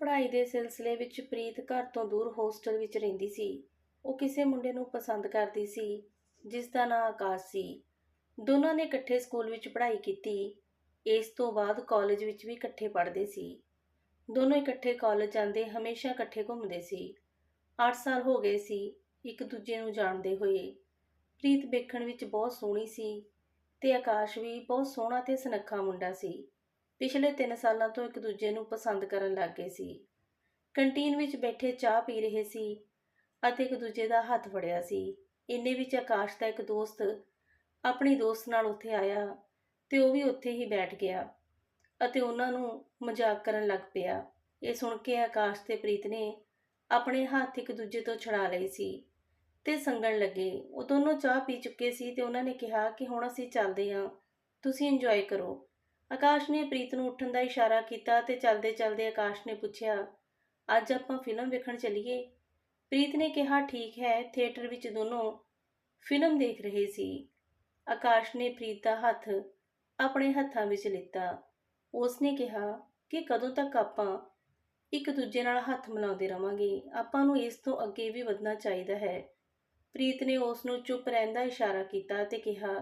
ਪੜ੍ਹਾਈ ਦੇ ਸਿਲਸਿਲੇ ਵਿੱਚ ਪ੍ਰੀਤ ਘਰ ਤੋਂ ਦੂਰ ਹੋਸਟਲ ਵਿੱਚ ਰਹਿੰਦੀ ਸੀ। ਉਹ ਕਿਸੇ ਮੁੰਡੇ ਨੂੰ ਪਸੰਦ ਕਰਦੀ ਸੀ, ਜਿਸ ਦਾ ਨਾਂ ਆਕਾਸ਼ ਸੀ। ਦੋਨਾਂ ਨੇ ਇਕੱਠੇ ਸਕੂਲ ਵਿੱਚ ਪੜ੍ਹਾਈ ਕੀਤੀ। ਇਸ ਤੋਂ ਬਾਅਦ ਕਾਲਜ ਵਿੱਚ ਵੀ ਇਕੱਠੇ ਪੜ੍ਹਦੇ ਸੀ। ਦੋਨੋਂ ਇਕੱਠੇ ਕਾਲਜ ਜਾਂਦੇ ਹਮੇਸ਼ਾ ਇਕੱਠੇ ਘੁੰਮਦੇ ਸੀ। 8 ਸਾਲ ਹੋ ਗਏ ਸੀ ਇੱਕ ਦੂਜੇ ਨੂੰ ਜਾਣਦੇ ਹੋਏ। ਪ੍ਰੀਤ ਵੇਖਣ ਵਿੱਚ ਬਹੁਤ ਸੋਹਣੀ ਸੀ ਤੇ ਆਕਾਸ਼ ਵੀ ਬਹੁਤ ਸੋਹਣਾ ਤੇ ਸੁਨੱਖਾ ਮੁੰਡਾ ਸੀ। ਪਿਛਲੇ 3 ਸਾਲਾਂ ਤੋਂ ਇੱਕ ਦੂਜੇ ਨੂੰ ਪਸੰਦ ਕਰਨ ਲੱਗ ਗਏ ਸੀ। ਕੰਟੀਨ ਵਿੱਚ ਬੈਠੇ ਚਾਹ ਪੀ ਰਹੇ ਸੀ ਅਤੇ ਇੱਕ ਦੂਜੇ ਦਾ ਹੱਥ ਫੜਿਆ ਸੀ। ਇੰਨੇ ਵਿੱਚ ਆਕਾਸ਼ ਦਾ ਇੱਕ ਦੋਸਤ ਆਪਣੀ ਦੋਸਤ ਨਾਲ ਉੱਥੇ ਆਇਆ ਤੇ ਉਹ ਵੀ ਉੱਥੇ ਹੀ ਬੈਠ ਗਿਆ ਅਤੇ ਉਹਨਾਂ ਨੂੰ ਮਜ਼ਾਕ ਕਰਨ ਲੱਗ ਪਿਆ। ਇਹ ਸੁਣ ਕੇ ਆਕਾਸ਼ ਤੇ ਪ੍ਰੀਤ ਨੇ ਆਪਣੇ ਹੱਥ ਇੱਕ ਦੂਜੇ ਤੋਂ ਛੁਡਾ ਲਏ ਸੀ ਤੇ ਸੰਗਣ ਲੱਗੇ। ਉਹ ਦੋਨੋਂ ਚਾਹ ਪੀ ਚੁੱਕੇ ਸੀ ਤੇ ਉਹਨਾਂ ਨੇ ਕਿਹਾ ਕਿ ਹੁਣ ਅਸੀਂ ਚੱਲਦੇ ਹਾਂ, ਤੁਸੀਂ ਇੰਜੋਏ ਕਰੋ। ਆਕਾਸ਼ ਨੇ ਪ੍ਰੀਤ ਨੂੰ ਉੱਠਣ ਦਾ ਇਸ਼ਾਰਾ ਕੀਤਾ ਤੇ ਚੱਲਦੇ ਚੱਲਦੇ ਆਕਾਸ਼ ਨੇ ਪੁੱਛਿਆ, ਅੱਜ ਆਪਾਂ ਫਿਲਮ ਵੇਖਣ ਚੱਲੀਏ? ਪ੍ਰੀਤ ਨੇ ਕਿਹਾ, ਠੀਕ ਹੈ, ਥੀਏਟਰ ਵਿੱਚ ਦੋਨੋਂ ਫਿਲਮ ਦੇਖ ਰਹੇ ਸੀ। ਆਕਾਸ਼ ਨੇ ਪ੍ਰੀਤ ਦਾ ਹੱਥ ਆਪਣੇ ਹੱਥਾਂ ਵਿੱਚ ਲਿੱਤਾ। ਉਸ ਨੇ ਕਿਹਾ ਕਿ ਕਦੋਂ ਤੱਕ ਆਪਾਂ ਇੱਕ ਦੂਜੇ ਨਾਲ ਹੱਥ ਮਿਲਾਉਂਦੇ ਰਵਾਂਗੇ, ਆਪਾਂ ਨੂੰ ਇਸ ਤੋਂ ਅੱਗੇ ਵੀ ਵਧਣਾ ਚਾਹੀਦਾ ਹੈ। ਪ੍ਰੀਤ ਨੇ ਉਸ ਨੂੰ ਚੁੱਪ ਰਹਿਣ ਦਾ ਇਸ਼ਾਰਾ ਕੀਤਾ ਤੇ ਕਿਹਾ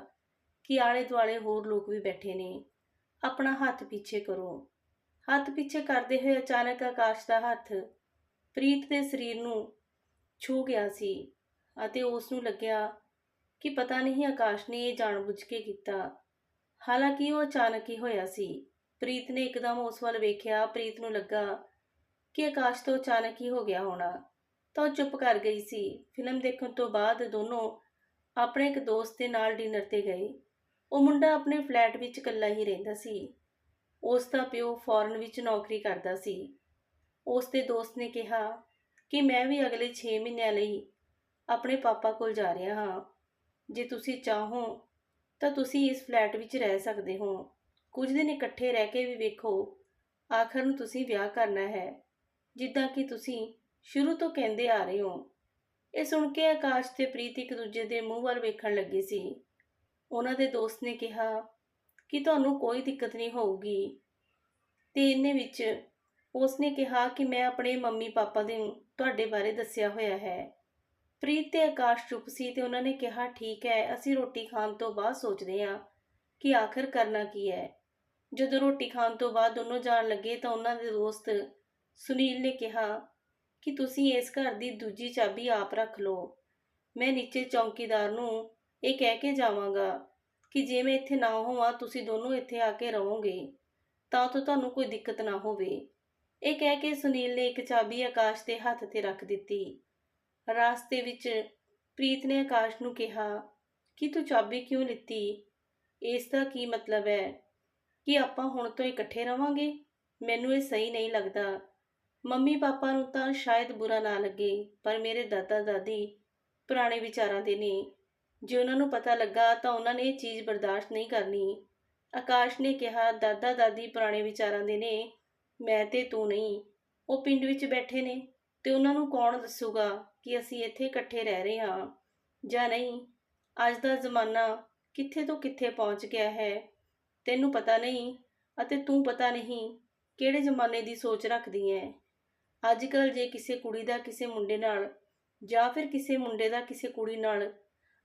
ਕਿ ਆਲੇ ਦੁਆਲੇ ਹੋਰ ਲੋਕ ਵੀ ਬੈਠੇ ਨੇ। ਆਪਣਾ ਹੱਥ ਪਿੱਛੇ ਕਰੋ। ਹੱਥ ਪਿੱਛੇ ਕਰਦੇ ਹੋਏ ਅਚਾਨਕ ਆਕਾਸ਼ ਦਾ ਹੱਥ ਪ੍ਰੀਤ ਦੇ ਸਰੀਰ ਨੂੰ ਛੂ ਗਿਆ ਸੀ ਅਤੇ ਉਸ ਨੂੰ ਲੱਗਿਆ ਕਿ ਪਤਾ ਨਹੀਂ ਆਕਾਸ਼ ਨੇ ਇਹ ਜਾਣਬੁੱਝ ਕੇ ਕੀਤਾ। ਹਾਲਾਂਕਿ ਉਹ ਅਚਾਨਕ ਹੀ ਹੋਇਆ ਸੀ। ਪ੍ਰੀਤ ਨੇ ਇੱਕਦਮ ਉਸ ਵੱਲ ਵੇਖਿਆ। ਪ੍ਰੀਤ ਨੂੰ ਲੱਗਾ ਕਿ ਆਕਾਸ਼ ਤੋਂ ਅਚਾਨਕ ਹੀ ਹੋ ਗਿਆ ਹੋਣਾ। ਤਾਂ ਉਹ ਚੁੱਪ ਕਰ ਗਈ ਸੀ। ਫਿਲਮ ਦੇਖਣ ਤੋਂ ਬਾਅਦ ਦੋਨੋਂ ਆਪਣੇ ਇੱਕ ਦੋਸਤ ਦੇ ਨਾਲ ਡਿਨਰ ਤੇ ਗਏ। ਉਹ ਮੁੰਡਾ ਆਪਣੇ ਫਲੈਟ ਵਿੱਚ ਇਕੱਲਾ ਹੀ ਰਹਿੰਦਾ ਸੀ। ਉਸ ਦਾ ਪਿਓ ਫੌਰਨ ਵਿੱਚ ਨੌਕਰੀ ਕਰਦਾ ਸੀ। ਉਸ ਦੇ ਦੋਸਤ ਨੇ ਕਿਹਾ ਕਿ ਮੈਂ ਵੀ ਅਗਲੇ 6 ਮਹੀਨਿਆਂ ਲਈ ਆਪਣੇ ਪਾਪਾ ਕੋਲ ਜਾ ਰਿਹਾ ਹਾਂ। ਜੇ ਤੁਸੀਂ ਚਾਹੋ ਤਾਂ ਤੁਸੀਂ ਇਸ ਫਲੈਟ ਵਿੱਚ ਰਹਿ ਸਕਦੇ ਹੋ। ਕੁਝ ਦਿਨ ਇਕੱਠੇ ਰਹਿ ਕੇ ਵੀ ਵੇਖੋ, ਆਖਰ ਨੂੰ ਤੁਸੀਂ ਵਿਆਹ ਕਰਨਾ ਹੈ। ਜਿੱਦਾਂ ਕਿ ਤੁਸੀਂ ਸ਼ੁਰੂ ਤੋਂ ਕਹਿੰਦੇ ਆ ਰਹੇ ਹੋ। ਇਹ ਸੁਣ ਕੇ ਆਕਾਸ਼ ਤੇ ਪ੍ਰੀਤ ਇੱਕ ਦੂਜੇ ਦੇ ਮੂੰਹ ਵੱਲ ਵੇਖਣ ਲੱਗੇ ਸੀ। ਉਹਨਾਂ ਦੇ ਦੋਸਤ ਨੇ ਕਿਹਾ ਕਿ ਤੁਹਾਨੂੰ ਕੋਈ ਦਿੱਕਤ ਨਹੀਂ ਹੋਊਗੀ। ਤੇ ਇਹਨੇ ਵਿੱਚ ਉਸ ਨੇ ਕਿਹਾ ਕਿ ਮੈਂ ਆਪਣੇ ਮੰਮੀ ਪਾਪਾ ਦੇ ਤੁਹਾਡੇ ਬਾਰੇ ਦੱਸਿਆ ਹੋਇਆ ਹੈ। ਪ੍ਰੀਤ ਤੇ ਆਕਾਸ਼ ਚੁੱਪ ਸੀ ਤੇ ਉਹਨਾਂ ਨੇ ਕਿਹਾ, ਠੀਕ ਹੈ, ਅਸੀਂ ਰੋਟੀ ਖਾਣ ਤੋਂ ਬਾਅਦ ਸੋਚਦੇ ਹਾਂ ਕਿ ਆਖਰ ਕਰਨਾ ਕੀ ਹੈ। ਜਦੋਂ ਰੋਟੀ ਖਾਣ ਤੋਂ ਬਾਅਦ ਦੋਨੋਂ ਜਾਣ ਲੱਗੇ ਤਾਂ ਉਹਨਾਂ ਦੇ ਦੋਸਤ ਸੁਨੀਲ ਨੇ ਕਿਹਾ ਕਿ ਤੁਸੀਂ ਇਸ ਘਰ ਦੀ ਦੂਜੀ ਚਾਬੀ ਆਪ ਰੱਖ ਲਓ। ਮੈਂ ਨੀਚੇ ਚੌਂਕੀਦਾਰ ਨੂੰ ਇਹ ਕਹਿ ਕੇ ਜਾਵਾਂਗਾ ਕਿ ਜੇ ਮੈਂ ਇੱਥੇ ਨਾ ਹੋਵਾਂ, ਤੁਸੀਂ ਦੋਨੋਂ ਇੱਥੇ ਆ ਕੇ ਰਹੋਗੇ, ਤਾਂ ਤੋਂ ਤੁਹਾਨੂੰ ਕੋਈ ਦਿੱਕਤ ਨਾ ਹੋਵੇ। ਇਹ ਕਹਿ ਕੇ ਸੁਨੀਲ ਨੇ ਇੱਕ ਚਾਬੀ ਆਕਾਸ਼ ਦੇ ਹੱਥ ਤੇ ਰੱਖ ਦਿੱਤੀ। ਰਾਸਤੇ ਵਿੱਚ ਪ੍ਰੀਤ ਨੇ ਆਕਾਸ਼ ਨੂੰ ਕਿਹਾ, ਕਿ ਤੂੰ ਚਾਬੀ ਕਿਉਂ ਲਿੱਤੀ? ਇਸ ਦਾ ਕੀ ਮਤਲਬ ਹੈ? ਕਿ ਆਪਾਂ ਹੁਣ ਤੋਂ ਇਕੱਠੇ ਰਵਾਂਗੇ? ਮੈਨੂੰ ਇਹ ਸਹੀ ਨਹੀਂ ਲੱਗਦਾ। ਮੰਮੀ ਪਾਪਾ ਨੂੰ ਤਾਂ ਸ਼ਾਇਦ ਬੁਰਾ ਨਾ ਲੱਗੇ, ਪਰ ਮੇਰੇ ਦਾਦਾ ਦਾਦੀ ਪੁਰਾਣੇ ਵਿਚਾਰਾਂ ਦੇ ਨੇ। ਜੇ ਉਹਨਾਂ ਨੂੰ ਪਤਾ ਲੱਗਾ ਤਾਂ ਉਹਨਾਂ ਨੇ ਇਹ ਚੀਜ਼ ਬਰਦਾਸ਼ਤ ਨਹੀਂ ਕਰਨੀ। ਆਕਾਸ਼ ਨੇ ਕਿਹਾ, ਦਾਦਾ, ਦਾਦੀ ਪੁਰਾਣੇ ਵਿਚਾਰਾਂ ਦੇ ਨੇ, ਮੈਂ ਤੇ ਤੂੰ ਨਹੀਂ। ਉਹ ਪਿੰਡ ਵਿੱਚ ਬੈਠੇ ਨੇ, ਤੇ ਉਹਨਾਂ ਨੂੰ ਕੌਣ ਦੱਸੂਗਾ ਕਿ ਅਸੀਂ ਇੱਥੇ ਇਕੱਠੇ ਰਹਿ ਰਹੇ ਹਾਂ ਜਾਂ ਨਹੀਂ? ਅੱਜ ਦਾ ਜ਼ਮਾਨਾ ਕਿੱਥੇ ਤੋਂ ਕਿੱਥੇ ਪਹੁੰਚ ਗਿਆ ਹੈ? ਤੈਨੂੰ ਪਤਾ ਨਹੀਂ ਅਤੇ ਤੂੰ ਪਤਾ ਨਹੀਂ ਕਿਹੜੇ ਜ਼ਮਾਨੇ ਦੀ ਸੋਚ ਰੱਖਦੀ ਹੈ। ਅੱਜ ਕੱਲ ਜੇ ਕਿਸੇ ਕੁੜੀ ਦਾ ਕਿਸੇ ਮੁੰਡੇ ਨਾਲ ਜਾਂ ਫਿਰ ਕਿਸੇ ਮੁੰਡੇ ਦਾ ਕਿਸੇ ਕੁੜੀ ਨਾਲ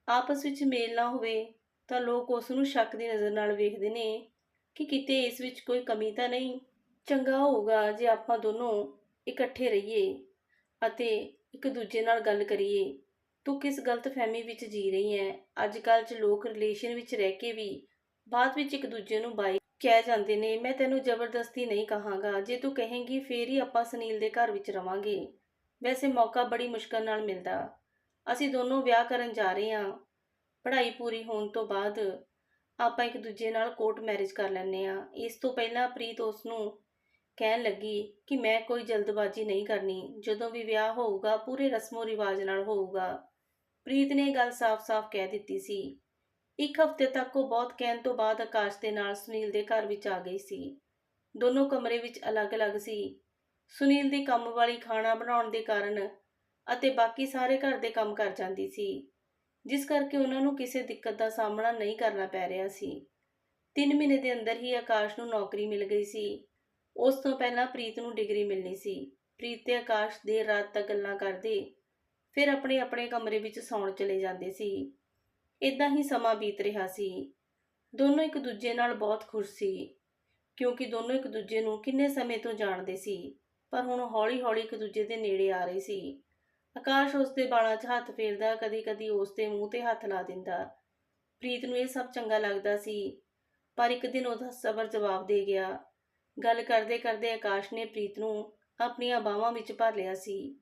ਆਪਸ ਵਿੱਚ ਮੇਲ ਨਾ ਹੋਵੇ, ਤਾਂ ਲੋਕ ਉਸ ਨੂੰ ਸ਼ੱਕ ਦੀ ਨਜ਼ਰ ਨਾਲ ਵੇਖਦੇ ਨੇ ਕਿ ਕਿਤੇ ਇਸ ਵਿੱਚ ਕੋਈ ਕਮੀ ਤਾਂ ਨਹੀਂ। ਚੰਗਾ ਹੋਊਗਾ ਜੇ ਆਪਾਂ ਦੋਨੋਂ ਇਕੱਠੇ ਰਹੀਏ ਅਤੇ ਇੱਕ ਦੂਜੇ ਨਾਲ ਗੱਲ ਕਰੀਏ। ਤੂੰ ਕਿਸ ਗਲਤਫਹਿਮੀ ਵਿੱਚ ਜੀ ਰਹੀ ਹੈ ਅੱਜ ਕੱਲ੍ਹ 'ਚ ਲੋਕ ਰਿਲੇਸ਼ਨ ਵਿੱਚ ਰਹਿ ਕੇ ਵੀ ਬਾਅਦ ਵਿੱਚ ਇੱਕ ਦੂਜੇ ਨੂੰ ਬਾਈ ਕਹਿ ਜਾਂਦੇ ਨੇ, ਮੈਂ ਤੈਨੂੰ ਜ਼ਬਰਦਸਤੀ ਨਹੀਂ ਕਹਾਂਗਾ। ਜੇ ਤੂੰ ਕਹੇਂਗੀ, ਫੇਰ ਹੀ ਆਪਾਂ ਸੁਨੀਲ ਦੇ ਘਰ ਵਿੱਚ ਰਵਾਂਗੇ। ਵੈਸੇ ਮੌਕਾ ਬੜੀ ਮੁਸ਼ਕਲ ਨਾਲ ਮਿਲਦਾ। ਅਸੀਂ ਦੋਨੋਂ ਵਿਆਹ ਕਰਨ ਜਾ ਰਹੇ ਹਾਂ। ਪੜ੍ਹਾਈ ਪੂਰੀ ਹੋਣ ਤੋਂ ਬਾਅਦ ਆਪਾਂ ਇੱਕ ਦੂਜੇ ਨਾਲ ਕੋਰਟ ਮੈਰਿਜ ਕਰ ਲੈਂਦੇ ਹਾਂ। ਇਸ ਤੋਂ ਪਹਿਲਾਂ ਪ੍ਰੀਤ ਉਸ ਨੂੰ ਕਹਿਣ ਲੱਗੀ ਕਿ ਮੈਂ ਕੋਈ ਜਲਦਬਾਜ਼ੀ ਨਹੀਂ ਕਰਨੀ। ਜਦੋਂ ਵੀ ਵਿਆਹ ਹੋਊਗਾ, ਪੂਰੇ ਰਸਮੋ ਰਿਵਾਜ ਨਾਲ ਹੋਊਗਾ। ਪ੍ਰੀਤ ਨੇ ਇਹ ਗੱਲ ਸਾਫ਼-ਸਾਫ਼ ਕਹਿ ਦਿੱਤੀ ਸੀ। ਇੱਕ ਹਫ਼ਤੇ ਤੱਕ ਉਹ ਬਹੁਤ ਕਹਿਣ ਤੋਂ ਬਾਅਦ ਆਕਾਸ਼ ਦੇ ਨਾਲ ਸੁਨੀਲ ਦੇ ਘਰ ਵਿੱਚ ਆ ਗਈ ਸੀ। ਦੋਨੋਂ ਕਮਰੇ ਵਿੱਚ ਅਲੱਗ-ਅਲੱਗ ਸੀ। ਸੁਨੀਲ ਦੀ ਕੰਮ ਵਾਲੀ ਖਾਣਾ ਬਣਾਉਣ ਦੇ ਕਾਰਨ ਅਤੇ ਬਾਕੀ ਸਾਰੇ ਘਰ ਦੇ ਕੰਮ ਕਰ ਜਾਂਦੀ ਸੀ, ਜਿਸ ਕਰਕੇ ਉਹਨਾਂ ਨੂੰ ਕਿਸੇ ਦਿੱਕਤ ਦਾ ਸਾਹਮਣਾ ਨਹੀਂ ਕਰਨਾ ਪੈ ਰਿਹਾ ਸੀ। 3 ਮਹੀਨੇ ਦੇ ਅੰਦਰ ਹੀ ਆਕਾਸ਼ ਨੂੰ ਨੌਕਰੀ ਮਿਲ ਗਈ ਸੀ। ਉਸ ਤੋਂ ਪਹਿਲਾਂ ਪ੍ਰੀਤ ਨੂੰ ਡਿਗਰੀ ਮਿਲਣੀ ਸੀ। ਪ੍ਰੀਤ ਤੇ ਆਕਾਸ਼ ਦੇਰ ਰਾਤ ਤੱਕ ਗੱਲਾਂ ਕਰਦੇ, ਫਿਰ ਆਪਣੇ ਆਪਣੇ ਕਮਰੇ ਵਿੱਚ ਸੌਣ ਚਲੇ ਜਾਂਦੇ ਸੀ। ਇਦਾਂ ਹੀ ਸਮਾਂ ਬੀਤ ਰਿਹਾ ਸੀ। ਦੋਨੋਂ ਇੱਕ ਦੂਜੇ ਨਾਲ ਬਹੁਤ ਖੁਸ਼ ਸੀ, ਕਿਉਂਕਿ ਦੋਨੋਂ ਇੱਕ ਦੂਜੇ ਨੂੰ ਕਿੰਨੇ ਸਮੇਂ ਤੋਂ ਜਾਣਦੇ ਸੀ, ਪਰ ਹੁਣ ਹੌਲੀ-ਹੌਲੀ ਇੱਕ ਦੂਜੇ ਦੇ ਨੇੜੇ ਆ ਰਹੇ ਸੀ। ਆਕਾਸ਼ ਉਸ ਦੇ ਬਾਲਾਂ 'ਚ ਹੱਥ ਫੇਰਦਾ, ਕਦੀ-ਕਦੀ ਉਸ ਦੇ ਮੂੰਹ ਤੇ ਹੱਥ ਲਾ ਦਿੰਦਾ। ਪ੍ਰੀਤ ਨੂੰ ਇਹ ਸਭ ਚੰਗਾ ਲੱਗਦਾ ਸੀ, ਪਰ ਇੱਕ ਦਿਨ ਉਹਦਾ ਸਬਰ ਜਵਾਬ ਦੇ ਗਿਆ। ਗੱਲ ਕਰਦੇ ਕਰਦੇ ਆਕਾਸ਼ ਨੇ ਪ੍ਰੀਤ ਨੂੰ ਆਪਣੀਆਂ ਬਾਹਾਂ ਵਿੱਚ ਭਰ ਲਿਆ ਸੀ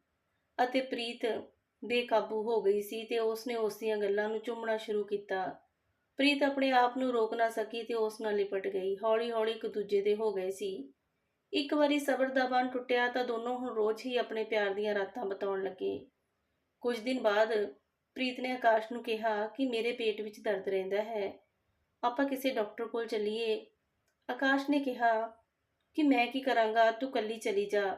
ਅਤੇ ਪ੍ਰੀਤ ਬੇਕਾਬੂ ਹੋ ਗਈ ਸੀ ਤੇ ਉਸਨੇ ਉਸ ਦੀਆਂ ਗੱਲਾਂ ਨੂੰ ਚੁੰਮਣਾ ਸ਼ੁਰੂ ਕੀਤਾ। ਪ੍ਰੀਤ ਆਪਣੇ ਆਪ ਨੂੰ ਰੋਕ ਨਾ ਸਕੀ ਤੇ ਉਸ ਨਾਲ ਲਿਪਟ ਗਈ। ਹੌਲੀ-ਹੌਲੀ ਇੱਕ ਦੂਜੇ ਦੇ ਹੋ ਗਏ ਸੀ। ਇੱਕ ਵਾਰੀ ਸਬਰ ਦਾ ਬੰਨ ਟੁੱਟਿਆ ਤਾਂ ਦੋਨੋਂ ਹੁਣ ਰੋਜ਼ ਹੀ ਆਪਣੇ ਪਿਆਰ ਦੀਆਂ ਰਾਤਾਂ ਬਿਤਾਉਣ ਲੱਗੇ। ਕੁਝ ਦਿਨ ਬਾਅਦ ਪ੍ਰੀਤ ਨੇ ਆਕਾਸ਼ ਨੂੰ ਕਿਹਾ ਕਿ ਮੇਰੇ ਪੇਟ ਵਿੱਚ ਦਰਦ ਰਹਿੰਦਾ ਹੈ। ਆਪਾਂ ਕਿਸੇ ਡਾਕਟਰ ਕੋਲ ਚੱਲੀਏ। ਆਕਾਸ਼ ਨੇ ਕਿਹਾ ਕਿ ਮੈਂ ਕੀ ਕਰਾਂਗਾ, ਤੂੰ ਕੱਲੀ ਚਲੀ ਜਾ।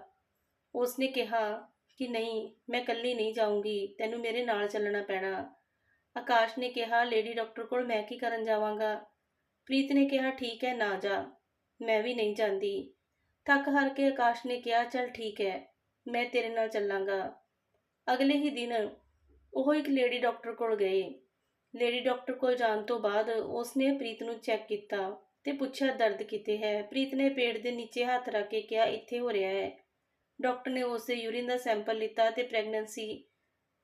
ਉਸ ਨੇ ਕਿਹਾ ਕਿ ਨਹੀਂ, ਮੈਂ ਕੱਲੀ ਨਹੀਂ ਜਾਊਂਗੀ, ਤੈਨੂੰ ਮੇਰੇ ਨਾਲ ਚੱਲਣਾ ਪੈਣਾ। ਆਕਾਸ਼ ਨੇ ਕਿਹਾ, ਲੇਡੀ ਡਾਕਟਰ ਕੋਲ ਮੈਂ ਕੀ ਕਰਨ ਜਾਵਾਂਗਾ? ਪ੍ਰੀਤ ਨੇ ਕਿਹਾ, ਠੀਕ ਹੈ, ਨਾ ਜਾ। ਮੈਂ ਵੀ ਨਹੀਂ ਜਾਂਦੀ। ਥੱਕ ਹਾਰ ਕੇ ਆਕਾਸ਼ ਨੇ ਕਿਹਾ, ਚਲ ਠੀਕ ਹੈ, ਮੈਂ ਤੇਰੇ ਨਾਲ ਚੱਲਾਂਗਾ। ਅਗਲੇ ਹੀ ਦਿਨ ਉਹ ਇੱਕ ਲੇਡੀ ਡਾਕਟਰ ਕੋਲ ਗਏ। ਲੇਡੀ ਡਾਕਟਰ ਕੋਲ ਜਾਣ ਤੋਂ ਬਾਅਦ ਉਸਨੇ ਪ੍ਰੀਤ ਨੂੰ ਚੈੱਕ ਕੀਤਾ ਤੇ ਪੁੱਛਿਆ, ਦਰਦ ਕਿਤੇ ਹੈ? ਪ੍ਰੀਤ ਨੇ ਪੇਟ ਦੇ ਨੀਚੇ ਹੱਥ ਰੱਖ ਕੇ ਕਿਹਾ, ਇੱਥੇ ਹੋ ਰਿਹਾ ਹੈ। ਡਾਕਟਰ ਨੇ ਉਸ ਦੇ ਯੂਰਿਨ ਦਾ ਸੈਂਪਲ ਲਿੱਤਾ ਤੇ ਪ੍ਰੈਗਨੈਂਸੀ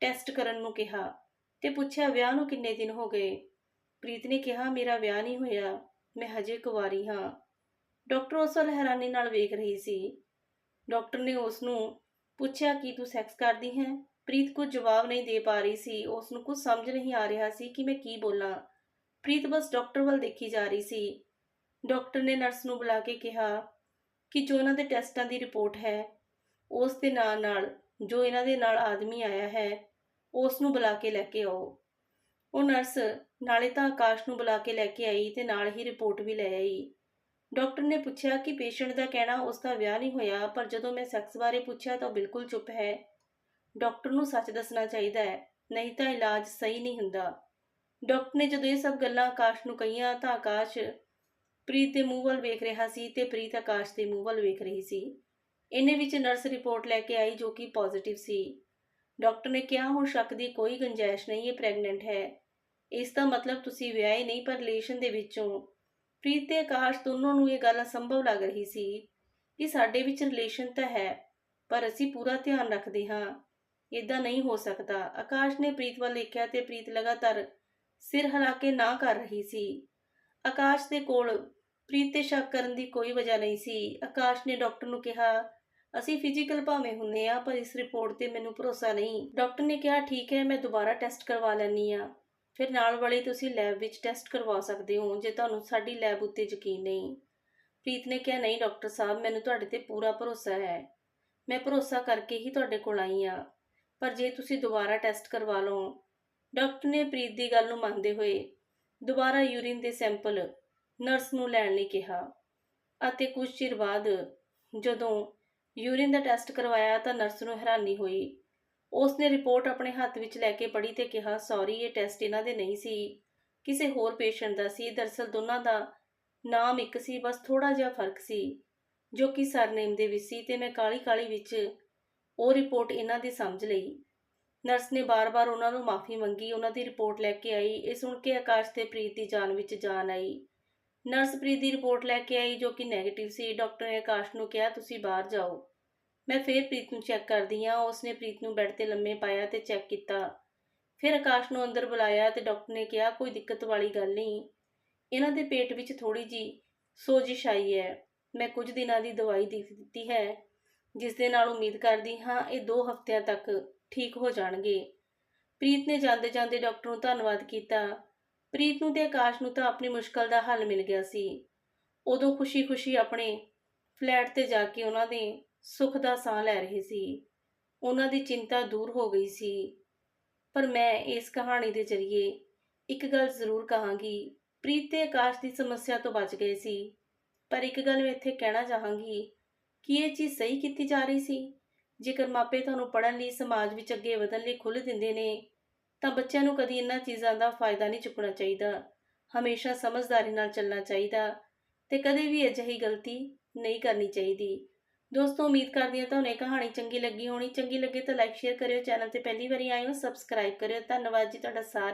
ਟੈਸਟ ਕਰਨ ਨੂੰ ਕਿਹਾ ਤੇ ਪੁੱਛਿਆ, ਵਿਆਹ ਨੂੰ ਕਿੰਨੇ ਦਿਨ ਹੋ ਗਏ? ਪ੍ਰੀਤ ਨੇ ਕਿਹਾ, ਮੇਰਾ ਵਿਆਹ ਨਹੀਂ ਹੋਇਆ, ਮੈਂ ਹਜੇ ਕੁਵਾਰੀ ਹਾਂ। ਡਾਕਟਰ ਉਸ ਵੱਲ ਹੈਰਾਨੀ ਨਾਲ ਵੇਖ ਰਹੀ ਸੀ। ਡਾਕਟਰ ਨੇ ਉਸ ਨੂੰ ਪੁੱਛਿਆ, ਕਿ ਤੂੰ ਸੈਕਸ ਕਰਦੀ ਹੈ? ਪ੍ਰੀਤ ਕੁਝ ਜਵਾਬ ਨਹੀਂ ਦੇ ਪਾ ਰਹੀ ਸੀ। ਉਸ ਨੂੰ ਕੁਝ ਸਮਝ ਨਹੀਂ ਆ ਰਿਹਾ ਸੀ ਕਿ ਮੈਂ ਕੀ ਬੋਲਾਂ। ਪ੍ਰੀਤ ਬਸ ਡਾਕਟਰ ਵੱਲ ਦੇਖੀ ਜਾ ਰਹੀ ਸੀ। ਡਾਕਟਰ ਨੇ ਨਰਸ ਨੂੰ ਬੁਲਾ ਕੇ ਕਿਹਾ ਕਿ ਜੋ ਉਹਨਾਂ ਦੇ ਟੈਸਟਾਂ ਦੀ ਰਿਪੋਰਟ ਹੈ, ਉਸ ਦੇ ਨਾਲ ਨਾਲ ਜੋ ਇਹਨਾਂ ਦੇ ਨਾਲ ਆਦਮੀ ਆਇਆ ਹੈ, ਉਸ ਨੂੰ ਬੁਲਾ ਕੇ ਲੈ ਕੇ ਆਓ। ਉਹ ਨਰਸ ਨਾਲੇ ਤਾਂ ਆਕਾਸ਼ ਨੂੰ ਬੁਲਾ ਕੇ ਲੈ ਕੇ ਆਈ ਤੇ ਨਾਲ ਹੀ ਰਿਪੋਰਟ ਵੀ ਲੈ ਆਈ। ਡਾਕਟਰ ਨੇ ਪੁੱਛਿਆ ਕਿ ਪੇਸ਼ੈਂਟ ਦਾ ਕਹਿਣਾ, ਉਸ ਦਾ ਵਿਆਹ ਨਹੀਂ ਹੋਇਆ, ਪਰ ਜਦੋਂ ਮੈਂ ਸੈਕਸ ਬਾਰੇ ਪੁੱਛਿਆ ਤਾਂ ਉਹ ਬਿਲਕੁਲ ਚੁੱਪ ਹੈ। ਡਾਕਟਰ ਨੂੰ ਸੱਚ ਦੱਸਣਾ ਚਾਹੀਦਾ ਹੈ, ਨਹੀਂ ਤਾਂ ਇਲਾਜ ਸਹੀ ਨਹੀਂ ਹੁੰਦਾ। ਡਾਕਟਰ ਨੇ ਜਦੋਂ ਇਹ ਸਭ ਗੱਲਾਂ ਆਕਾਸ਼ ਨੂੰ ਕਹੀਆਂ ਤਾਂ ਆਕਾਸ਼ ਪ੍ਰੀਤ ਦੇ ਮੂੰਹ ਵੱਲ ਵੇਖ ਰਿਹਾ ਸੀ ਤੇ ਪ੍ਰੀਤ ਆਕਾਸ਼ ਦੇ ਮੂੰਹ ਵੱਲ ਵੇਖ ਰਹੀ ਸੀ। ਇਹਨੇ ਵਿੱਚ ਨਰਸ ਰਿਪੋਰਟ ਲੈ ਕੇ ਆਈ ਜੋ ਕਿ ਪੋਜ਼ਿਟਿਵ ਸੀ। ਡਾਕਟਰ ਨੇ ਕਿਹਾ, ਹੁਣ ਸ਼ੱਕ ਦੀ ਕੋਈ ਗੁੰਜਾਇਸ਼ ਨਹੀਂ, ਇਹ ਪ੍ਰੈਗਨੈਂਟ ਹੈ। ਇਸ ਦਾ ਮਤਲਬ ਤੁਸੀਂ ਵਿਆਹੇ ਨਹੀਂ, ਪਰ ਰਿਲੇਸ਼ਨ ਦੇ ਵਿੱਚੋਂ ਪ੍ਰੀਤ ਤੇ ਆਕਾਸ਼ ਦੋਨੋਂ ਨੂੰ ਇਹ ਗੱਲ ਅਸੰਭਵ ਲੱਗ ਰਹੀ ਸੀ ਕਿ ਸਾਡੇ ਵਿੱਚ ਰਿਲੇਸ਼ਨ ਤਾਂ ਹੈ, ਪਰ ਅਸੀਂ ਪੂਰਾ ਧਿਆਨ ਰੱਖਦੇ ਹਾਂ। ਇਦਾਂ ਨਹੀਂ ਹੋ ਸਕਦਾ। ਆਕਾਸ਼ ਨੇ ਪ੍ਰੀਤ ਵੱਲ ਦੇਖਿਆ ਤੇ ਪ੍ਰੀਤ ਲਗਾਤਾਰ ਸਿਰ ਹਿਲਾ ਕੇ ਨਾ ਕਰ ਰਹੀ ਸੀ। ਆਕਾਸ਼ ਦੇ ਕੋਲ ਪ੍ਰੀਤ ਤੇ ਸ਼ੱਕ ਕਰਨ ਦੀ ਕੋਈ ਵਜ੍ਹਾ ਨਹੀਂ ਸੀ। ਆਕਾਸ਼ ਨੇ ਡਾਕਟਰ ਨੂੰ ਕਿਹਾ, ਅਸੀਂ ਫਿਜ਼ੀਕਲ ਭਾਵੇਂ ਹੁੰਨੇ ਆ ਪਰ ਇਸ ਰਿਪੋਰਟ ਤੇ ਮੈਨੂੰ ਭਰੋਸਾ ਨਹੀਂ। ਡਾਕਟਰ ਨੇ ਕਿਹਾ, ਠੀਕ ਹੈ, ਮੈਂ ਦੁਬਾਰਾ ਟੈਸਟ ਕਰਵਾ ਲੈਣੀ ਆ ਫਿਰ ਨਾਲ ਵਾਲੀ ਤੁਸੀਂ ਲੈਬ ਵਿੱਚ ਟੈਸਟ ਕਰਵਾ ਸਕਦੇ ਹੋ, ਜੇ ਤੁਹਾਨੂੰ ਸਾਡੀ ਲੈਬ ਉੱਤੇ ਯਕੀਨ ਨਹੀਂ। ਪ੍ਰੀਤ ਨੇ ਕਿਹਾ, ਨਹੀਂ ਡਾਕਟਰ ਸਾਹਿਬ, ਮੈਨੂੰ ਤੁਹਾਡੇ ਤੇ ਪੂਰਾ ਭਰੋਸਾ ਹੈ। ਮੈਂ ਭਰੋਸਾ ਕਰਕੇ ਹੀ ਤੁਹਾਡੇ ਕੋਲ ਆਈ ਆ ਪਰ ਜੇ ਤੁਸੀਂ ਦੁਬਾਰਾ ਟੈਸਟ ਕਰਵਾ ਲਓ। ਡਾਕਟਰ ਨੇ ਪ੍ਰੀਤ ਦੀ ਗੱਲ ਨੂੰ ਮੰਨਦੇ ਹੋਏ ਦੁਬਾਰਾ ਯੂਰਿਨ ਦੇ ਸੈਂਪਲ ਨਰਸ ਨੂੰ ਲੈਣ ਲਈ ਕਿਹਾ। ਅਤੇ ਕੁਝ ਚਿਰ ਬਾਅਦ ਜਦੋਂ ਯੂਰਿਨ ਦਾ ਟੈਸਟ ਕਰਵਾਇਆ ਤਾਂ ਨਰਸ ਨੂੰ ਹੈਰਾਨੀ ਹੋਈ। ਉਸ ਨੇ ਰਿਪੋਰਟ ਆਪਣੇ ਹੱਥ ਵਿੱਚ ਲੈ ਕੇ ਪੜ੍ਹੀ ਤੇ ਕਿਹਾ ਸੌਰੀ ਇਹ ਟੈਸਟ ਇਹਨਾਂ ਦੇ ਨਹੀਂ ਸੀ। ਕਿਸੇ ਹੋਰ ਪੇਸ਼ੈਂਟ ਦਾ ਸੀ। ਦਰਸਲ ਦੋਨਾਂ ਦਾ ਨਾਮ ਇੱਕ ਸੀ, ਬਸ ਥੋੜਾ ਜਿਹਾ ਫ਼ਰਕ ਸੀ, ਜੋ ਕਿ ਸਰਨੇਮ ਦੇ ਵਿੱਚ ਸੀ ਤੇ ਮੈਂ ਕਾਲੀ ਕਾਲੀ ਵਿੱਚ ਉਹ ਰਿਪੋਰਟ ਇਹਨਾਂ ਦੀ ਸਮਝ ਲਈ। ਨਰਸ ਨੇ ਬਾਰ-ਬਾਰ ਉਹਨਾਂ ਨੂੰ ਮਾਫੀ ਮੰਗੀ, ਉਹਨਾਂ ਦੀ ਰਿਪੋਰਟ ਲੈ ਕੇ ਆਈ। ਇਹ ਸੁਣ ਕੇ ਆਕਾਸ਼ ਤੇ ਪ੍ਰੀਤ ਦੀ ਜਾਨ ਵਿੱਚ ਜਾਨ ਆਈ। ਨਰਸ ਪ੍ਰੀਤ ਦੀ ਰਿਪੋਰਟ ਲੈ ਕੇ ਆਈ, ਜੋ ਕਿ ਨੈਗੇਟਿਵ ਸੀ। ਡਾਕਟਰ ਨੇ ਆਕਾਸ਼ ਨੂੰ ਕਿਹਾ, ਤੁਸੀਂ ਬਾਹਰ ਜਾਓ। ਮੈਂ ਫੇਰ ਪ੍ਰੀਤ ਨੂੰ ਚੈੱਕ ਕਰਦੀ ਹਾਂ। ਉਸਨੇ ਪ੍ਰੀਤ ਨੂੰ ਬੈੱਡ ਤੇ ਲੰਮੇ ਪਾਇਆ ਤੇ ਚੈੱਕ ਕੀਤਾ। ਫਿਰ ਆਕਾਸ਼ ਨੂੰ ਅੰਦਰ ਬੁਲਾਇਆ ਤੇ ਡਾਕਟਰ ਨੇ ਕਿਹਾ, ਕੋਈ ਦਿੱਕਤ ਵਾਲੀ ਗੱਲ ਨਹੀਂ। ਇਹਨਾਂ ਦੇ ਪੇਟ ਵਿੱਚ ਥੋੜੀ ਜੀ ਸੋਜਿਸ਼ ਆਈ ਹੈ। ਮੈਂ ਕੁਝ ਦਿਨਾਂ ਦੀ ਦਵਾਈ ਦੇ ਦਿੱਤੀ ਹੈ, ਜਿਸ ਦੇ ਨਾਲ ਉਮੀਦ ਕਰਦੀ ਹਾਂ ਇਹ 2 ਹਫ਼ਤਿਆਂ ਤੱਕ ਠੀਕ ਹੋ ਜਾਣਗੇ। ਪ੍ਰੀਤ ਨੇ ਜਾਂਦੇ ਜਾਂਦੇ ਡਾਕਟਰ ਨੂੰ ਧੰਨਵਾਦ ਕੀਤਾ। ਪ੍ਰੀਤ ਨੂੰ ਤੇ ਆਕਾਸ਼ ਨੂੰ ਤਾਂ ਆਪਣੀ ਮੁਸ਼ਕਲ ਦਾ ਹੱਲ ਮਿਲ ਗਿਆ ਸੀ। ਉਦੋਂ ਖੁਸ਼ੀ-ਖੁਸ਼ੀ ਆਪਣੇ ਫਲੈਟ ਤੇ ਜਾ ਕੇ ਉਹਨਾਂ ਦੇ ਸੁੱਖ ਦਾ ਸਾਹ ਲੈ ਰਹੇ ਸੀ। ਉਹਨਾਂ ਦੀ ਚਿੰਤਾ ਦੂਰ ਹੋ ਗਈ ਸੀ। ਪਰ ਮੈਂ ਇਸ ਕਹਾਣੀ ਦੇ ਜ਼ਰੀਏ ਇੱਕ ਗੱਲ ਜ਼ਰੂਰ ਕਹਾਂਗੀ, ਪ੍ਰੀਤ ਤੇ ਆਕਾਸ਼ ਦੀ ਸਮੱਸਿਆ ਤੋਂ ਬਚ ਗਏ ਸੀ। ਪਰ ਇੱਕ ਗੱਲ ਮੈਂ ਇੱਥੇ ਕਹਿਣਾ ਚਾਹਾਂਗੀ, ਕਿ ਇਹ ਚੀਜ਼ ਸਹੀ ਕੀਤੀ ਜਾ ਰਹੀ ਸੀ? ਜੇਕਰ ਮਾਪੇ ਤੁਹਾਨੂੰ ਪੜਨ ਲਈ ਸਮਾਜ ਵਿੱਚ ਅੱਗੇ ਵਧਣ ਲਈ ਖੁੱਲ੍ਹ ਦਿੰਦੇ ਨੇ, ਤਾਂ ਬੱਚਿਆਂ ਨੂੰ ਕਦੀ ਇਹਨਾਂ ਚੀਜ਼ਾਂ ਦਾ ਫਾਇਦਾ ਨਹੀਂ ਚੁੱਕਣਾ ਚਾਹੀਦਾ। ਹਮੇਸ਼ਾ ਸਮਝਦਾਰੀ ਨਾਲ ਚੱਲਣਾ ਚਾਹੀਦਾ ਤੇ ਕਦੇ ਵੀ ਅਜਿਹੀ ਗਲਤੀ ਨਹੀਂ ਕਰਨੀ ਚਾਹੀਦੀ। ਦੋਸਤੋ, ਉਮੀਦ ਕਰਦੀ ਹਾਂ ਤੁਹਾਨੂੰ ਇਹ ਕਹਾਣੀ ਚੰਗੀ ਲੱਗੀ ਹੋਣੀ। ਚੰਗੀ ਲੱਗੇ ਤਾਂ ਲਾਈਕ ਸ਼ੇਅਰ ਕਰਿਓ ਚੈਨਲ ਤੇ ਪਹਿਲੀ ਵਾਰੀ ਆਏ ਹੋ ਸਬਸਕ੍ਰਾਈਬ ਕਰਿਓ। ਧੰਨਵਾਦ ਜੀ ਤੁਹਾਡਾ ਸਾਰਿਆਂ